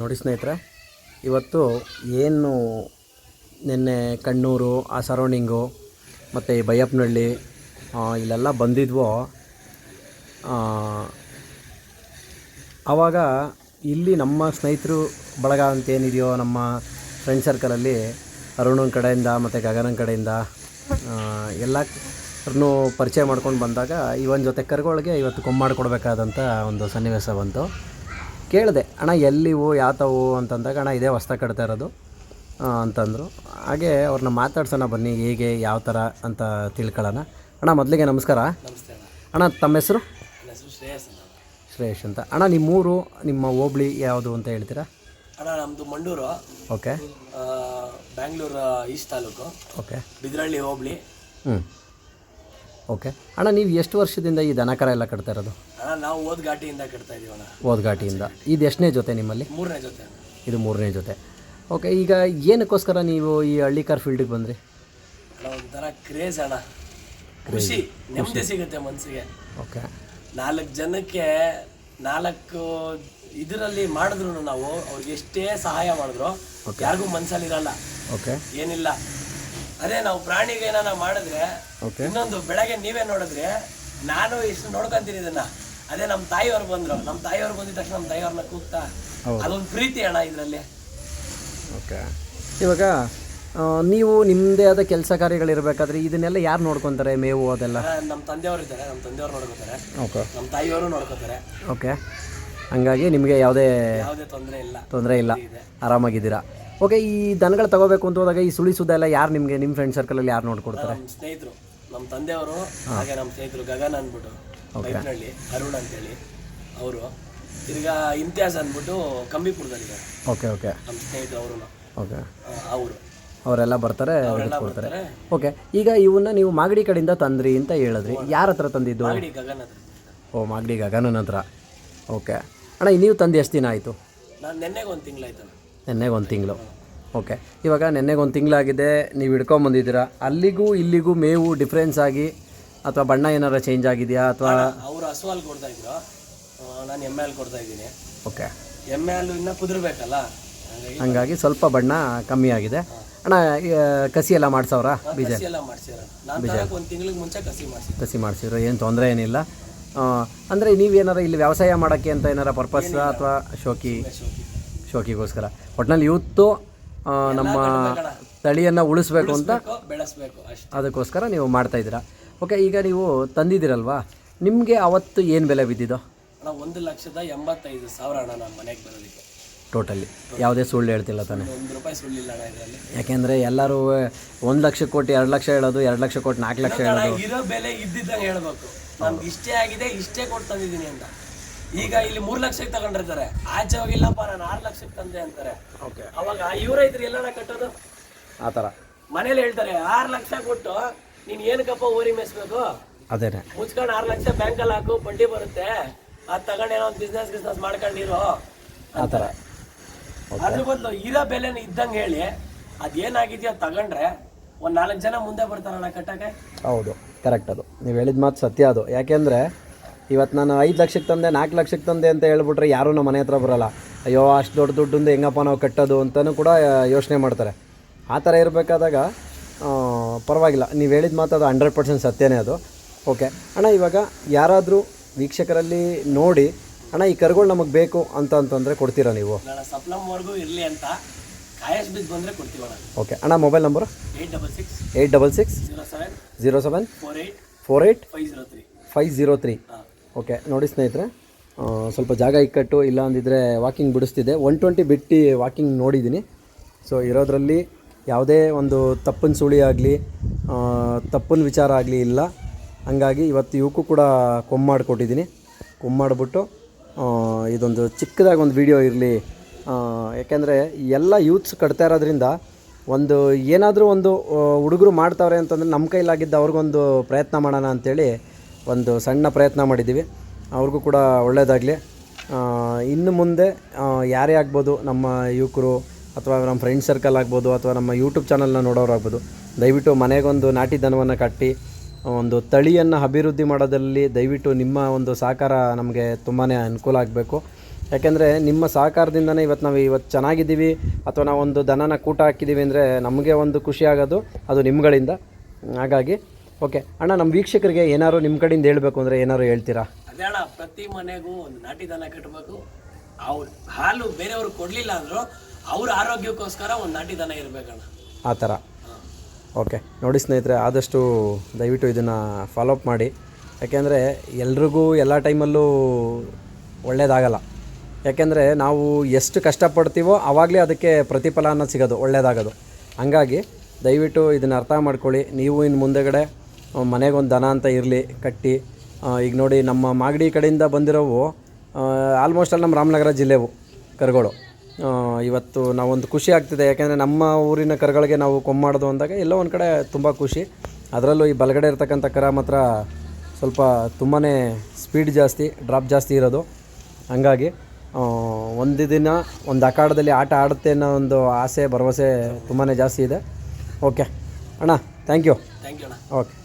ನೋಡಿ ಸ್ನೇಹಿತರೆ, ಇವತ್ತು ಏನು ನಿನ್ನೆ ಕಣ್ಣೂರು, ಆ ಸರೌಂಡಿಂಗು ಮತ್ತು ಈ ಬೈಯಪ್ಪನಹಳ್ಳಿ ಇಲ್ಲೆಲ್ಲ ಬಂದಿದ್ವೋ ಆವಾಗ ಇಲ್ಲಿ ನಮ್ಮ ಸ್ನೇಹಿತರು ಬಳಗ ಅಂತ ಏನಿದೆಯೋ ನಮ್ಮ ಫ್ರೆಂಡ್ ಸರ್ಕಲಲ್ಲಿ ಅರುಣನ ಕಡೆಯಿಂದ, ಮತ್ತು ಗಗನನ ಕಡೆಯಿಂದ ಎಲ್ಲರೂ ಪರಿಚಯ ಮಾಡ್ಕೊಂಡು ಬಂದಾಗ ಇವನ್ ಜೊತೆ ಕರ್ಗೊಳಗೆ ಇವತ್ತು ಕೊಮ್ಮಾಡಿಕೊಡ್ಬೇಕಾದಂಥ ಒಂದು ಸನ್ನಿವೇಶ ಬಂತು. ಕೇಳಿದೆ ಅಣ್ಣ ಎಲ್ಲಿವು ಯಾತವು ಅಂತಂದಾಗ ಅಣ್ಣ ಇದೇ ಹೊಸ್ತ ಕಟ್ತಾ ಇರೋದು. ಅಂತಂದರು. ಹಾಗೆ ಅವ್ರನ್ನ ಮಾತಾಡ್ಸೋಣ ಬನ್ನಿ ಹೇಗೆ ಯಾವ ಥರ ಅಂತ ತಿಳ್ಕೊಳ್ಳೋಣ. ಅಣ್ಣ ಮೊದಲಿಗೆ ನಮಸ್ಕಾರ. ನಮಸ್ತೆ ಅಣ್ಣ. ತಮ್ಮ ಹೆಸರು? ಶ್ರೇಯಸ್ ಅಂತ. ಅಣ್ಣ ನಿಮ್ಮೂರು ನಿಮ್ಮ ಹೋಬ್ಳಿ ಯಾವುದು ಅಂತ ಹೇಳ್ತೀರಾ? ಅಣ್ಣ ನಮ್ಮದು Mandur. Okay. Bengaluru east taluk. Okay. Bidrahalli hobli. ಹ್ಞೂ ಓಕೆ. ಅಣ್ಣ ನೀವು ಎಷ್ಟು ವರ್ಷದಿಂದ ಈ ದನಕರ ಎಲ್ಲ ಕಟ್ತಾ ಇರೋದು? ಅಣ್ಣ ನಾವು ಓದ್ ಘಾಟಿಯಿಂದ ಕಟ್ತಾ ಇದೀವಣ್ಣ ಅಣ್ಣ. ಓದ್ಘಾಟಿಯಿಂದ ಇದು ಎಷ್ಟನೇ ಜೊತೆ ನಿಮ್ಮಲ್ಲಿ? ಮೂರನೇ ಜೊತೆ ಅಣ್ಣ. ಇದು ಮೂರನೇ ಜೊತೆ. ಓಕೆ ಈಗ ಏನಕ್ಕೋಸ್ಕರ ನೀವು ಈ ಹಳ್ಳಿ ಕಾರ್ ಫೀಲ್ಡಿಗೆ ಬಂದ್ರಿ? ಅಣ್ಣ ಒಂಥರ ಕ್ರೇಜ್ ಅಣ್ಣ. ಖುಷಿ ನೆಮ್ಮದಿ ಸಿಗುತ್ತೆ ಮನಸ್ಸಿಗೆ ಓಕೆ. ನಾಲ್ಕು ಜನಕ್ಕೆ ನಾಲ್ಕು ಇದರಲ್ಲಿ ಮಾಡಿದ್ರು ನಾವು ಅವ್ರಿಗೆ ಎಷ್ಟೇ ಸಹಾಯ ಮಾಡಿದ್ರು ಯಾರಿಗೂ ಮನಸ್ಸಲ್ಲಿ ಇರಲ್ಲ ಓಕೆ. ಏನಿಲ್ಲ. ಅದೇ ನಾವು ಪ್ರಾಣಿಗೆ ಏನಾರ ಮಾಡಿದ್ರೆ ಓಕೆ ಇನ್ನೊಂದು ಬೆಳಗ್ಗೆ ನೀವೇ ನೋಡಿದ್ರೆ ನಾನು ಇಷ್ಟು ನೋಡ್ಕೊಂತೀನಿ ಇದನ್ನ. ಅದೇ ನಮ್ಮ ತಾಯಿಯವ್ರು ಬಂದ್ರು. ನಮ್ಮ ತಾಯಿಯವ್ರು ಬಂದಿದ ತಕ್ಷಣ ನಮ್ಮ ತಾಯಿಯವ್ರನ್ನ ಕೂಗ್ತಾ ಅದೊಂದು ಪ್ರೀತಿ ಅಣ್ಣ ಇದರಲ್ಲಿ. ಓಕೆ ಇವಾಗ ಆ, ನೀವು ನಿಮ್ಮದೇ ಆದ ಕೆಲಸ ಕಾರ್ಯಗಳಿರಬೇಕಾದ್ರೆ ಇದನ್ನೆಲ್ಲ ಯಾರು ನೋಡ್ಕೊತಾರೆ ಮೇವು ಅದೆಲ್ಲ? ನಮ್ಮ ತಂದೆಯವರು ಇದ್ದಾರೆ. ನಮ್ಮ ತಂದೆಯವ್ರು ನೋಡ್ಕೊತಾರೆ. ಓಕೆ ನಮ್ಮ ತಾಯಿಯವರು ನೋಡ್ಕೊತಾರೆ. ಓಕೆ ಹಂಗಾಗಿ ನಿಮಗೆ ಯಾವುದೇ ಯಾವುದೇ ತೊಂದರೆ ಇಲ್ಲ. ತೊಂದರೆ ಇಲ್ಲ. ಆರಾಮಾಗಿದ್ದೀರಾ? ಓಕೆ ಈ ದನಗಳು ತಗೋಬೇಕು ಅಂತ ಹೋದಾಗ ಈ ಸುಳಿ ಸುದ್ದ ಎಲ್ಲ ಯಾರು ನಿಮಗೆ ನಿಮ್ಮ ಫ್ರೆಂಡ್ ಸರ್ಕಲಲ್ಲಿ ಯಾರು ನೋಡ್ಕೊಡ್ತಾರೆ? ನಮ್ಮ ಸ್ನೇಹಿತರು ನಮ್ಮ ತಂದೆಯವರು ಹಾಗೆ ನಮ್ಮ ಸ್ನೇಹಿತರು ಗಗನ್ ಅಂದ್ಬಿಟ್ಟು ಬೈಕ್ನಳ್ಳಿ ಅರುಣ್ ಅಂತೇಳಿ ಅವರು. ತಿರ್ಗಾ ಇಮ್ತಿಯಾಸ್ ಅಂದ್ಬಿಟ್ಟು ಕಂಬಿಪುರದಲ್ಲಿ ಓಕೆ ಓಕೆ. ನಮ್ಮ ಸ್ನೇಹಿತರು ಅವರು ಓಕೆ. ಅವರು. ಅವರೆಲ್ಲ ಬರ್ತಾರೆ ಕೊಡ್ತಾರೆ ಓಕೆ ಈಗ ಇವನ್ನ ನೀವು ಮಾಗಡಿ ಕಡೆಯಿಂದ ತಂದ್ರಿ ಅಂತ ಹೇಳಿದ್ರಿ. ಯಾರ ಹತ್ರ ತಂದಿದ್ದು? ಗಗನ್ ಓ ಮಾಗಡಿ ಗಗನನ ಹತ್ರ. ಓಕೆ. ಅಣ್ಣ ನೀವು ತಂದು ಎಷ್ಟು ದಿನ ಆಯಿತು? ನಾನು ನೆನ್ನೆಗೆ ಒಂದು ತಿಂಗಳಾಯ್ತು ನೆನ್ನೆಗೆ ಒಂದು ತಿಂಗಳು. ಓಕೆ ಇವಾಗ ನೆನ್ನೆಗೆ ಒಂದು ತಿಂಗಳಾಗಿದೆ ನೀವು ಹಿಡ್ಕೊಂಬಂದಿದ್ದೀರಾ ಅಲ್ಲಿಗೂ ಇಲ್ಲಿಗೂ ಮೇವು ಡಿಫ್ರೆನ್ಸ್ ಆಗಿ ಅಥವಾ ಬಣ್ಣ ಏನಾರ ಚೇಂಜ್ ಆಗಿದೆಯಾ ಅಥವಾ? ಅವರು ಹಸುವಲ್ಲಿ ಕೊಡ್ತಾ ಇದ್ರು. ನಾನು ಎಮ್ಮೆ ಹಾಲು ಕೊಡ್ತಾ ಇದ್ದೀನಿ. ಓಕೆ ಎಮ್ಮೆ ಹಾಲು ಇನ್ನೂ ಕುದಿರ್ಬೇಕಲ್ಲ? ಹಾಗಾಗಿ ಹಂಗಾಗಿ ಸ್ವಲ್ಪ ಬಣ್ಣ ಕಮ್ಮಿ ಆಗಿದೆ. ಅಣ್ಣ ಈ, ಕಸಿ ಎಲ್ಲ ಮಾಡಿಸೋರಾ ಬೀಜ? ಕಸಿ ಎಲ್ಲ ಮಾಡ್ಸಿರ ನಾನು ಒಂದು ತಿಂಗಳಿಗೆ ಮುಂಚೆ ಕಸಿ ಮಾಡಿಸಿ ಕಸಿ ಮಾಡಿಸಿದ್ರು ಏನು ತೊಂದರೆ ಏನಿಲ್ಲ. ಅಂದರೆ ನೀವೇನಾರ ಇಲ್ಲಿ ವ್ಯವಸಾಯ ಮಾಡೋಕ್ಕೆ ಅಂತ ಏನಾರ ಪರ್ಪಸ್ ಅಥವಾ ಶೋಕಿ? ಶೋಕಿ. ಶೋಕಿಗೋಸ್ಕರ. ಒಟ್ನಲ್ಲಿ ಇವತ್ತು ನಮ್ಮ ತಳಿಯನ್ನು ಉಳಿಸ್ಬೇಕು ಅಂತ ಬೆಳೆಸಬೇಕು ಅದಕ್ಕೋಸ್ಕರ ನೀವು ಮಾಡ್ತಾ ಇದ್ದೀರಾ. ಓಕೆ ಈಗ ನೀವು ತಂದಿದ್ದೀರಲ್ವಾ? ನಿಮಗೆ ಅವತ್ತು ಏನು ಬೆಲೆ ಬಿದ್ದಿದ್ದು? ಒಂದು ಲಕ್ಷದ ಎಂಬತ್ತೈದು ಸಾವಿರ ಹಣ ನಮ್ಮ ಮನೆಗೆ ಬರೋದಕ್ಕೆ. ಟೋಟಲಿ ಯಾವುದೇ ಸುಳ್ಳು ಹೇಳ್ತಿಲ್ಲ ತಾನೆ. ಒಂದು ರೂಪಾಯಿ ಸುಳ್ಳಿಲ್ಲ ಇದರಲ್ಲಿ. ಯಾಕೆಂದರೆ ಎಲ್ಲರೂ ಒಂದು ಲಕ್ಷ ಕೊಟ್ಟು ಎರಡು ಲಕ್ಷ ಹೇಳೋದು ಎರಡು ಲಕ್ಷ ಕೊಟ್ಟು ನಾಲ್ಕು ಲಕ್ಷ ಹೇಳೋದು. ಇರೋ ಬೆಲೆ ಇದ್ದಿದ್ದಂಗೆ ಹೇಳ್ಬೇಕು. ನಮ್ಗೆ ಇಷ್ಟೇ ಆಗಿದೆ ಇಷ್ಟೇ ಕೊಟ್ಟು ತಂದಿದ್ದೀನಿ ಅಂತ. ಈಗ ಇಲ್ಲಿ ಮೂರ್ ಲಕ್ಷಕ್ಕೆ ತಗೊಂಡಿರ್ತಾರೆ. ಆಚೆ ಹೋಗಿಲ್ಲಪ್ಪ ನಾನು ಆರು ಲಕ್ಷಕ್ಕೆ ತಂದೆ ಅಂತಾರೆ. ಓಕೆ ಅವಾಗ ಇವ್ರ ಐತ್ರಿ ಎಲ್ಲ ಕಟ್ಟೋದು? ಆ ಥರ ಮನೇಲಿ ಹೇಳ್ತಾರೆ ಆರು ಲಕ್ಷ ಕೊಟ್ಟು ನೀನ್ ಏನಕ್ಕಪ್ಪ ಊರಿ ಮೇಸ್ಬೇಕು ಅದೇ ಮುಚ್ಕೊಂಡು ಆರು ಲಕ್ಷ ಬ್ಯಾಂಕಲ್ಲಿ ಹಾಕು ಬಡ್ಡಿ ಬರುತ್ತೆ. ಅದ್ ತಗೊಂಡು ಏನೋ ಒಂದು ಬಿಸ್ನೆಸ್ ಮಾಡ್ಕೊಂಡಿರು ಆತರ ಅದ್ರ ಬದಲು ಇರೋ ಬೆಲೆನ ಇದ್ದಂಗೆ ಹೇಳಿ ಅದೇನಾಗಿದೆಯೋ ಅದ್ ತಗೊಂಡ್ರೆ ಒಂದ್ ನಾಲ್ಕು ಜನ ಮುಂದೆ ಬರ್ತಾರಣ್ಣ ಕಟ್ಟಕ್ಕೆ? ಹೌದು. ಕರೆಕ್ಟ್ ಅದು. ನೀವು ಹೇಳಿದ ಮಾತು ಸತ್ಯ ಅದು. ಯಾಕೆಂದರೆ ಇವತ್ತು ನಾನು ಐದು ಲಕ್ಷಕ್ಕೆ ತಂದೆ, ನಾಲ್ಕು ಲಕ್ಷಕ್ಕೆ ತಂದೆ ಅಂತ ಹೇಳ್ಬಿಟ್ರೆ ಯಾರೂ ನಮ್ಮ ಮನೆ ಹತ್ರ ಬರೋಲ್ಲ. ಅಯ್ಯೋ, ಅಷ್ಟು ದೊಡ್ಡ ದುಡ್ಡಿಂದ ಹೆಂಗಪ್ಪ ನಾವು ಕಟ್ಟೋದು ಅಂತಲೂ ಕೂಡ ಯೋಚನೆ ಮಾಡ್ತಾರೆ. ಆ ಥರ ಇರಬೇಕಾದಾಗ ಪರವಾಗಿಲ್ಲ. ನೀವು ಹೇಳಿದ ಮಾತು ಅದು ಹಂಡ್ರೆಡ್ ಪರ್ಸೆಂಟ್ ಸತ್ಯನೇ ಅದು. ಓಕೆ. ಅಣ್ಣ, ಇವಾಗ ಯಾರಾದರೂ ವೀಕ್ಷಕರಲ್ಲಿ ನೋಡಿ, ಅಣ್ಣ, ಈ ಕರುಗಳು ನಮಗೆ ಬೇಕು ಅಂತ ಅಂತಂದರೆ ಕೊಡ್ತೀರಾ ನೀವು? ಸಪ್ಲಮ್ವರೆಗೂ ಇರಲಿ ಅಂತ. ಬಂದ್ರೆ ಓಕೆ ಅಣ್ಣ mobile number? Eight double six. Eight double six? Zero seven. Zero seven? Four eight four eight five zero three. Five zero three. Okay ನೋಡಿ ಸ್ನೇಹಿತರೆ ಸ್ವಲ್ಪ ಜಾಗ ಇಕ್ಕಟ್ಟು ಇಲ್ಲ ಅಂದಿದ್ರೆ ವಾಕಿಂಗ್ ಬಿಡಿಸ್ತಿದೆ ಒನ್ ಟ್ವೆಂಟಿ ಬಿಟ್ಟು ವಾಕಿಂಗ್ ನೋಡಿದ್ದೀನಿ ಸೊ ಇರೋದ್ರಲ್ಲಿ ಯಾವುದೇ ಒಂದು ತಪ್ಪಿನ ಸುಳಿ ಆಗಲಿ ತಪ್ಪಿನ ವಿಚಾರ ಆಗಲಿ ಇಲ್ಲ. ಹಂಗಾಗಿ ಇವತ್ತು ಇವಕ್ಕೂ ಕೂಡ ಕೊಮ್ಮಾಡಿಕೊಟ್ಟಿದ್ದೀನಿ ಕೊಮ್ಮಾಡಿಬಿಟ್ಟು ಇದೊಂದು ಚಿಕ್ಕದಾಗಿ ಒಂದು ವಿಡಿಯೋ ಇರಲಿ ಯಾಕೆಂದರೆ ಎಲ್ಲ ಯೂತ್ಸ್ ಕಟ್ತಾ ಇರೋದ್ರಿಂದ ಒಂದು ಏನಾದರೂ ಒಂದು ಹುಡುಗರು ಮಾಡ್ತಾವ್ರೆ ಅಂತಂದರೆ ನಮ್ಮ ಕೈಲಾಗಿದ್ದ ಅವ್ರಿಗೊಂದು ಪ್ರಯತ್ನ ಮಾಡೋಣ ಅಂಥೇಳಿ ಒಂದು ಸಣ್ಣ ಪ್ರಯತ್ನ ಮಾಡಿದ್ದೀವಿ. ಅವ್ರಿಗೂ ಕೂಡ ಒಳ್ಳೆಯದಾಗಲಿ ಇನ್ನು ಮುಂದೆ ಯಾರೇ ಆಗ್ಬೋದು ನಮ್ಮ ಯುವಕರು ಅಥವಾ ನಮ್ಮ ಫ್ರೆಂಡ್ ಸರ್ಕಲ್ ಆಗ್ಬೋದು ಅಥವಾ ನಮ್ಮ ಯೂಟ್ಯೂಬ್ ಚಾನಲ್ನ ನೋಡೋರಾಗ್ಬೋದು, ದಯವಿಟ್ಟು ಮನೆಗೊಂದು ನಾಟಿ ದನವನ್ನು ಕಟ್ಟಿ, ಒಂದು ತಳಿಯನ್ನು ಅಭಿವೃದ್ಧಿ ಮಾಡೋದರಲ್ಲಿ ದಯವಿಟ್ಟು ನಿಮ್ಮ ಒಂದು ಸಹಕಾರ ನಮಗೆ ತುಂಬಾ ಅನುಕೂಲ ಆಗಬೇಕು. ಯಾಕೆಂದರೆ ನಿಮ್ಮ ಸಹಕಾರದಿಂದನೇ ಇವತ್ತು ನಾವು ಇವತ್ತು ಚೆನ್ನಾಗಿದ್ದೀವಿ ಅಥವಾ ಒಂದು ದನನ ಕೂಟ ಹಾಕಿದ್ದೀವಿ ಅಂದರೆ ನಮಗೆ ಒಂದು ಖುಷಿ ಆಗೋದು ಅದು ನಿಮ್ಮಗಳಿಂದ ಹಾಗಾಗಿ ಓಕೆ. ಅಣ್ಣ ನಮ್ಮ ವೀಕ್ಷಕರಿಗೆ ಏನಾದ್ರು ನಿಮ್ಮ ಕಡೆಯಿಂದ ಹೇಳಬೇಕು ಅಂದರೆ ಏನಾದ್ರು ಹೇಳ್ತೀರಾ? ಅದೇ ಅಣ್ಣ ಪ್ರತಿ ಮನೆಗೂ ಒಂದು ನಾಟಿ ದನ ಕಟ್ಟಬೇಕು ಅವ್ರ ಹಾಲು ಬೇರೆಯವ್ರು ಕೊಡಲಿಲ್ಲ ಅಂದರೂ ಅವ್ರ ಆರೋಗ್ಯಕ್ಕೋಸ್ಕರ ಒಂದು ನಾಟಿ ದನ ಇರಬೇಕಣ್ಣ ಆ ಥರ. ಓಕೆ. ನೋಡಿ ಸ್ನೇಹಿತರೆ ಆದಷ್ಟು ದಯವಿಟ್ಟು ಇದನ್ನು ಫಾಲೋಅಪ್ ಮಾಡಿ. ಯಾಕೆಂದರೆ ಎಲ್ರಿಗೂ ಎಲ್ಲ ಟೈಮಲ್ಲೂ ಒಳ್ಳೆಯದಾಗಲ್ಲ ಯಾಕೆಂದರೆ ನಾವು ಎಷ್ಟು ಕಷ್ಟಪಡ್ತೀವೋ ಆವಾಗಲೇ ಅದಕ್ಕೆ ಪ್ರತಿಫಲ ಅನ್ನೋದು ಸಿಗೋದು ಒಳ್ಳೆಯದಾಗೋದು ಹಂಗಾಗಿ ದಯವಿಟ್ಟು ಇದನ್ನು ಅರ್ಥ ಮಾಡ್ಕೊಳ್ಳಿ. ನೀವು ಇನ್ನು ಮುಂದೆಗಡೆ ಮನೆಗೊಂದು ದನ ಅಂತ ಇರಲಿ, ಕಟ್ಟಿ ಈಗ ನೋಡಿ ನಮ್ಮ ಮಾಗಡಿ ಕಡೆಯಿಂದ ಬಂದಿರೋವು ಆಲ್ಮೋಸ್ಟ್ ಅಲ್ಲಿ ನಮ್ಮ ರಾಮನಗರ ಜಿಲ್ಲೆವು, ಕರುಗಳು. ಇವತ್ತು ನಾವೊಂದು ಖುಷಿ ಆಗ್ತಿದೆ. ಯಾಕೆಂದರೆ ನಮ್ಮ ಊರಿನ ಕರುಗಳಿಗೆ ನಾವು ಕೊಂಬಾಡೋದು ಅಂದಾಗ ಎಲ್ಲೋ ಒಂದು ಕಡೆ ತುಂಬ ಖುಷಿ. ಅದರಲ್ಲೂ ಈ ಬಲಗಡೆ ಇರ್ತಕ್ಕಂಥ ಕರ ಮಾತ್ರ ಸ್ವಲ್ಪ ತುಂಬಾ ಸ್ಪೀಡ್ ಜಾಸ್ತಿ ಡ್ರಾಪ್ ಜಾಸ್ತಿ ಇರೋದು. ಹಂಗಾಗಿ ಒಂದು ದಿನ ಒಂದು ಅಖಾಡದಲ್ಲಿ ಆಟ ಆಡುತ್ತೆ ಅನ್ನೋ ಒಂದು ಆಸೆ ಭರವಸೆ ತುಂಬಾ ಜಾಸ್ತಿ ಇದೆ. ಓಕೆ ಅಣ್ಣ ಥ್ಯಾಂಕ್ ಯು ಥ್ಯಾಂಕ್ ಯು ಅಣ್ಣ. ಓಕೆ